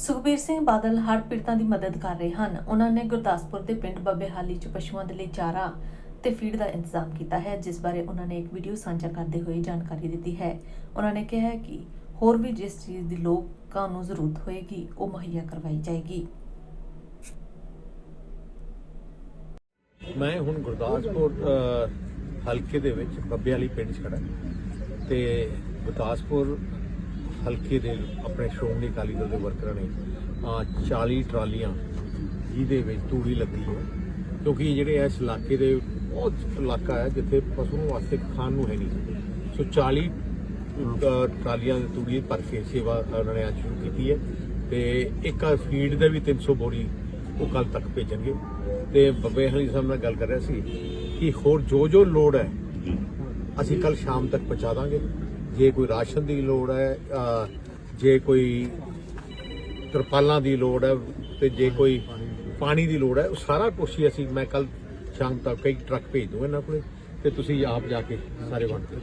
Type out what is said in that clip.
ਸੁਖਬੀਰ ਸਿੰਘ ਬਾਦਲ ਹੜ੍ਹ ਪੀੜਤਾਂ ਦੀ ਮਦਦ ਕਰ ਰਹੇ ਹਨ। ਉਹਨਾਂ ਨੇ ਗੁਰਦਾਸਪੁਰ ਦੇ ਪਿੰਡ ਬੱਬੇਹਾਲੀ 'ਚ ਪਸ਼ੂਆਂ ਦੇ ਲਈ ਚਾਰਾ ਤੇ ਫੀਡ ਦਾ ਇੰਤਜ਼ਾਮ ਕੀਤਾ ਹੈ, ਜਿਸ ਬਾਰੇ ਉਹਨਾਂ ਨੇ ਇੱਕ ਵੀਡੀਓ ਸਾਂਝਾ ਕਰਦੇ ਹੋਏ ਜਾਣਕਾਰੀ ਦਿੱਤੀ ਹੈ। ਉਹਨਾਂ ਨੇ ਕਿਹਾ ਕਿ ਹੋਰ ਵੀ ਜਿਸ ਚੀਜ਼ ਦੀ ਲੋਕਾਂ ਨੂੰ ਜ਼ਰੂਰਤ ਹੋਏਗੀ, ਉਹ ਮੁਹੱਈਆ ਕਰਵਾਈ ਜਾਏਗੀ। ਮੈਂ ਹੁਣ ਗੁਰਦਾਸਪੁਰ ਹਲਕੇ ਦੇ ਵਿੱਚ ਬੱਬੇ ਵਾਲੀ ਪਿੰਡ 'ਚ ਖੜਾ ਤੇ ਗੁਰਦਾਸਪੁਰ ਹਲਕੇ ਦੇ ਆਪਣੇ ਸ਼੍ਰੋਮਣੀ ਅਕਾਲੀ ਦਲ ਦੇ ਵਰਕਰਾਂ ਨੇ ਅ, 40 ਟਰਾਲੀਆਂ ਜਿਹਦੇ ਵਿੱਚ ਤੂੜੀ ਲੱਗੀ ਹੈ। ਕਿਉਂਕਿ ਜਿਹੜੇ ਇਸ ਇਲਾਕੇ ਦੇ ਬਹੁਤ ਇਲਾਕਾ ਹੈ ਜਿੱਥੇ ਪਸ਼ੂ ਵਾਸਤੇ ਖਾਣ ਨੂੰ ਹੈ ਨਹੀਂ। ਸੋ 40 ਅ, ਟਰਾਲੀਆਂ ਦੀ ਤੂੜੀ ਭਰ ਕੇ ਸੇਵਾ ਉਹਨਾਂ ਨੇ ਅੱਜ ਸ਼ੁਰੂ ਕੀਤੀ ਹੈ ਤੇ ਇੱਕ ਫੀਡ ਦੇ ਵੀ 300 ਬੋਰੀ ਉਹ ਕੱਲ ਤੱਕ ਭੇਜਣਗੇ। ਤੇ ਬੱਬੇ ਹਲੀ ਸਾਹਿਬ ਨਾਲ ਗੱਲ ਕਰ ਰਿਹਾ ਸੀ ਕਿ ਹੋਰ ਜੋ ਜੋ ਲੋੜ ਹੈ ਅਸੀਂ ਕੱਲ ਸ਼ਾਮ ਤੱਕ ਪਹੁੰਚਾ ਦਾਂਗੇ। ਜੇ ਕੋਈ ਰਾਸ਼ਨ ਦੀ ਲੋੜ ਹੈ ਜੇ ਕੋਈ ਤਰਪਾਲਾਂ ਦੀ ਲੋੜ ਹੈ ਤੇ ਜੇ ਕੋਈ ਪਾਣੀ ਦੀ ਲੋੜ ਹੈ, ਉਹ ਸਾਰਾ ਕੁਛ ਹੀ ਅਸੀਂ ਮੈਂ ਕੱਲ ਸ਼ਾਮ ਤੱਕ ਕਈ ਟਰੱਕ ਭੇਜ ਦੂੰਗਾ ਇਹਨਾਂ ਕੋਲੇ ਤੇ ਤੁਸੀਂ ਆਪ ਜਾ ਕੇ ਸਾਰੇ ਵੰਡ ਕੇ